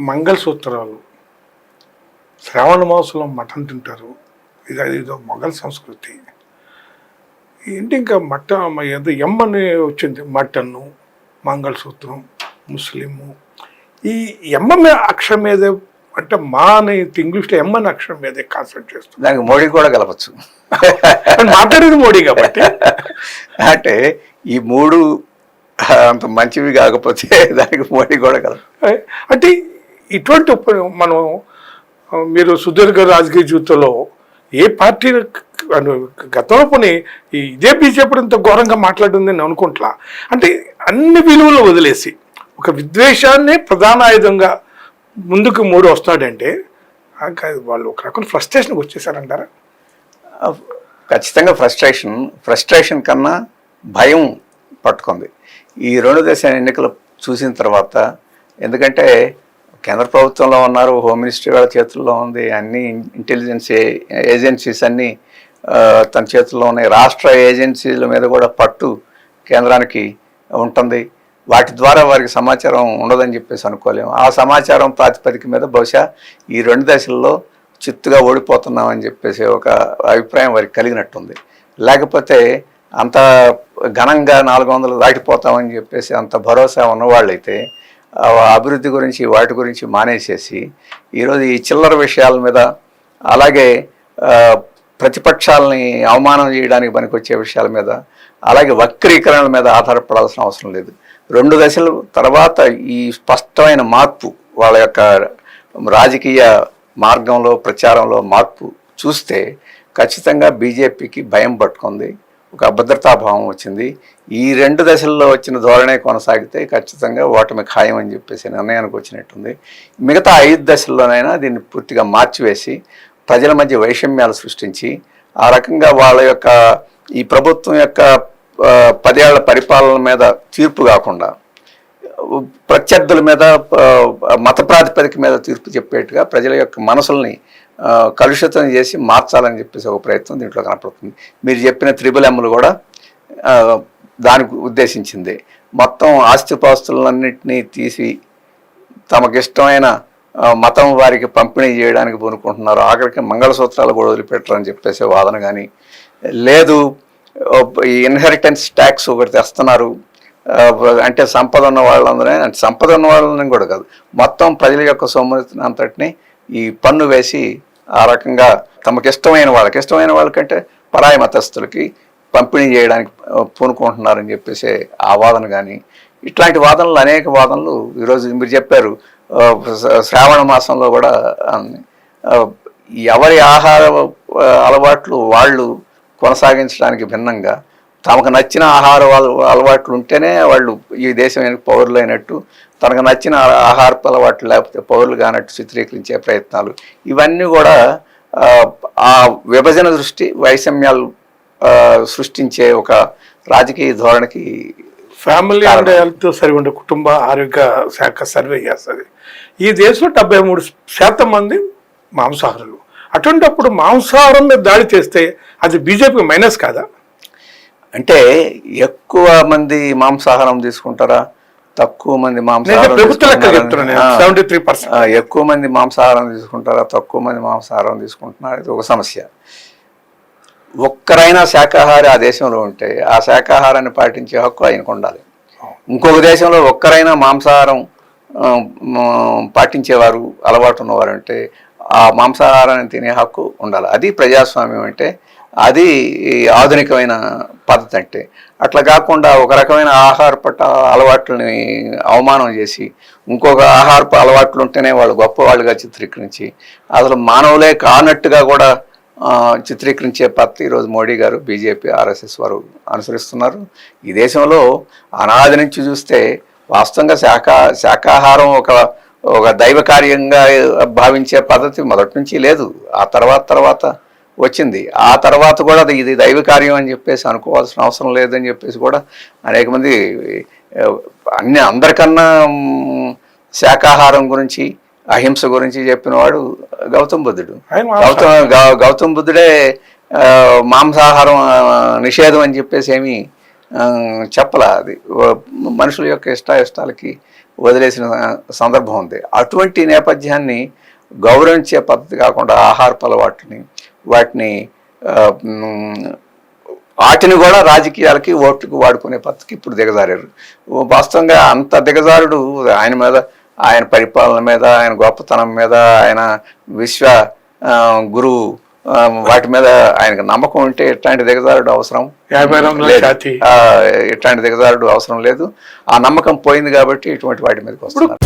మంగళసూత్రాలు. శ్రావణ మాసంలో మటన్ తింటారు. ఇది ఇదో మొఘల్ సంస్కృతి. ఏంటి ఇంకా మటన్ ఏదో ఎమ్ అని వచ్చింది. మటన్ మంగళసూత్రం ముస్లిము. ఈ ఎమ్మ అక్షరం మీదే అంటే మా అని ఇంగ్లీష్లో ఎమ్ అనే అక్షరం మీదే కాన్సన్ట్రేట్ చేస్తుంది. దానికి మోడీ కూడా కలపచ్చు. మాట్లాడేది మోడీ కాబట్టి. అంటే ఈ మూడు అంత మంచివి కాకపోతే దానికి మోడీ కూడా కలప అంటే ఇటువంటి మనం మీరు సుదీర్ఘ రాజకీయ జీవితంలో ఏ పార్టీ గతంలో పోనీ ఇదే బీజేపీ ఇంత ఘోరంగా మాట్లాడింది నేను అనుకుంటా అంటే అన్ని విలువలు వదిలేసి ఒక విద్వేషాన్ని ప్రధాన ఆయుధంగా ముందుకు మూడు వస్తాడంటే వాళ్ళు ఒక రకం ఫ్రస్ట్రేషన్కి వచ్చేసారంటారా? ఖచ్చితంగా ఫ్రస్ట్రేషన్ ఫ్రస్ట్రేషన్ కన్నా భయం పట్టుకుంది. ఈ రెండు దేశ ఎన్నికలు చూసిన తర్వాత ఎందుకంటే కేంద్ర ప్రభుత్వంలో ఉన్నారు హోమ్ మినిస్ట్రీ వాళ్ళ చేతుల్లో ఉంది అన్ని ఇంటెలిజెన్స్ ఏజెన్సీస్ అన్నీ తన చేతుల్లో ఉన్నాయి. రాష్ట్ర ఏజెన్సీల మీద కూడా పట్టు కేంద్రానికి ఉంటుంది. వాటి ద్వారా వారికి సమాచారం ఉండదని చెప్పేసి అనుకోలేము. ఆ సమాచారం ప్రాతిపదిక మీద బహుశా ఈ రెండు దశల్లో చిత్తుగా ఓడిపోతున్నామని చెప్పేసి ఒక అభిప్రాయం వారికి కలిగినట్టుంది. లేకపోతే అంత ఘనంగా నాలుగు వందలు దాటిపోతామని చెప్పేసి అంత భరోసా ఉన్నవాళ్ళైతే అభివృద్ధి గురించి వాటి గురించి మానేసేసి ఈరోజు ఈ చిల్లర విషయాల మీద అలాగే ప్రతిపక్షాలని అవమానం చేయడానికి పనికొచ్చే విషయాల మీద అలాగే వక్రీకరణల మీద ఆధారపడాల్సిన అవసరం లేదు. రెండు దశల తర్వాత ఈ స్పష్టమైన మార్పు వాళ్ళ యొక్క రాజకీయ మార్గంలో ప్రచారంలో మార్పు చూస్తే ఖచ్చితంగా బీజేపీకి భయం పట్టుకుంది. ఒక అభద్రతాభావం వచ్చింది. ఈ రెండు దశల్లో వచ్చిన ధోరణే కొనసాగితే ఖచ్చితంగా ఓటమి ఖాయం అని చెప్పేసి నిర్ణయానికి వచ్చినట్టుంది. మిగతా ఐదు దశల్లోనైనా దీన్ని పూర్తిగా మార్చివేసి ప్రజల మధ్య వైషమ్యాలు సృష్టించి ఆ రకంగా వాళ్ళ యొక్క ఈ ప్రభుత్వం యొక్క పదేళ్ళ పరిపాలన మీద తీర్పు కాకుండా ప్రత్యర్థుల మీద మత ప్రాతిపదిక మీద తీర్పు చెప్పేట్టుగా ప్రజల యొక్క మనసుల్ని కలుషితం చేసి మార్చాలని చెప్పేసి ఒక ప్రయత్నం దీంట్లో కనపడుతుంది. మీరు చెప్పిన త్రిబుల్ ఎమ్ములు కూడా దానికి ఉద్దేశించింది. మొత్తం ఆస్తిపాస్తులన్నింటినీ తీసి తమకిష్టమైన మతం వారికి పంపిణీ చేయడానికి పూనుకుంటున్నారు. ఆఖరికి మంగళసూత్రాలు కూడా వదిలిపెట్టరని చెప్పేసే వాదన కానీ లేదు ఈ ఇన్హెరిటెన్స్ ట్యాక్స్ ఒకటి తెస్తున్నారు. అంటే సంపద ఉన్న వాళ్ళందరూ అంటే సంపద ఉన్న వాళ్ళని కూడా కాదు. మొత్తం ప్రజల యొక్క సొమ్ముని అంతటిని ఈ పన్ను వేసి ఆ రకంగా తమకు ఇష్టమైన వాళ్ళకి ఇష్టమైన వాళ్ళకంటే పరాయి మతస్థులకి పంపిణీ చేయడానికి పూనుకుంటున్నారని చెప్పేసి ఆ వాదన కానీ ఇట్లాంటి వాదనలు అనేక వాదనలు ఈరోజు మీరు చెప్పారు. శ్రావణ మాసంలో కూడా ఎవరి ఆహార అలవాట్లు వాళ్ళు కొనసాగించడానికి భిన్నంగా తమకు నచ్చిన ఆహార అల- అలవాట్లు ఉంటేనే వాళ్ళు ఈ దేశం పౌరులు అయినట్టు తనకు నచ్చిన ఆహారపు అలవాట్లు లేకపోతే పౌరులు కానట్టు చిత్రీకరించే ప్రయత్నాలు. ఇవన్నీ కూడా ఆ, విభజన దృష్టి వైషమ్యాలు సృష్టించే ఒక రాజకీయ ధోరణికి ఫ్యామిలీ అండ్ హెల్త్ సరిగా ఉండే కుటుంబ ఆరోగ్య శాఖ సర్వే చేస్తుంది. ఈ దేశంలో డెబ్బై మూడు శాతం మంది మాంసాహారులు. అటువంటిప్పుడు మాంసాహారం మీద దాడి చేస్తే అది బీజేపీ మైనస్ కాదా? అంటే ఎక్కువ మంది మాంసాహారం తీసుకుంటారా? తక్కువ మంది మాంసాహారం ఎక్కువ మంది మాంసాహారం తీసుకుంటారా? తక్కువ మంది మాంసాహారం తీసుకుంటున్నారా? ఇది ఒక సమస్య. ఒక్కరైనా శాకాహారి ఆ దేశంలో ఉంటే ఆ శాకాహారాన్ని పాటించే హక్కు ఆయనకు ఉండాలి. ఇంకొక దేశంలో ఒక్కరైనా మాంసాహారం పాటించేవారు అలవాటు ఉన్నవారు అంటే ఆ మాంసాహారాన్ని తినే హక్కు ఉండాలి. అది ప్రజాస్వామ్యం అంటే అది ఆధునికమైన పద్ధతి అంటే. అట్లా కాకుండా ఒక రకమైన ఆహార పట్ట అలవాట్లని అవమానం చేసి ఇంకొక ఆహారపు అలవాట్లు ఉంటేనే వాళ్ళు గొప్పవాళ్ళుగా చిత్రీకరించి అసలు మానవులే కానట్టుగా కూడా చిత్రీకరించే పద్ధతి ఈరోజు మోడీ గారు బీజేపీ ఆర్ఎస్ఎస్ వారు అనుసరిస్తున్నారు. ఈ దేశంలో అనాది నుంచి చూస్తే వాస్తవంగా శాఖా శాకాహారం ఒక ఒక దైవ కార్యంగా భావించే పద్ధతి మొదటి నుంచి లేదు. ఆ తర్వాత తర్వాత వచ్చింది. ఆ తర్వాత కూడా ఇది దైవ కార్యం అని చెప్పేసి అనుకోవాల్సిన అవసరం లేదని చెప్పేసి కూడా అనేక మంది అన్ని అందరికన్నా శాకాహారం గురించి అహింస గురించి చెప్పిన వాడు గౌతమ్ బుద్ధుడు. గౌతమ్ గౌతమ్ బుద్ధుడే మాంసాహారం నిషేధం అని చెప్పేసి ఏమి చెప్పలా. అది మనుషుల యొక్క ఇష్ట ఇష్టాలకి వదిలేసిన సందర్భం ఉంది. అటువంటి నేపథ్యాన్ని గౌరవించే పద్ధతి కాకుండా ఆహారపు అలవాట్లని వాటిని వాటిని కూడా రాజకీయాలకి ఓట్లకు వాడుకునే పద్ధతికి ఇప్పుడు దిగజారారు. వాస్తవంగా అంత దిగజారుడు ఆయన మీద ఆయన పరిపాలన మీద ఆయన గొప్పతనం మీద ఆయన విశ్వ గురువు వాటి మీద ఆయనకు నమ్మకం ఉంటే ఇట్లాంటి దిగజారుడు అవసరం ఇట్లాంటి దిగజారుడు అవసరం లేదు. ఆ నమ్మకం పోయింది కాబట్టి ఇటువంటి వాటి మీదకి వస్తున్నారు.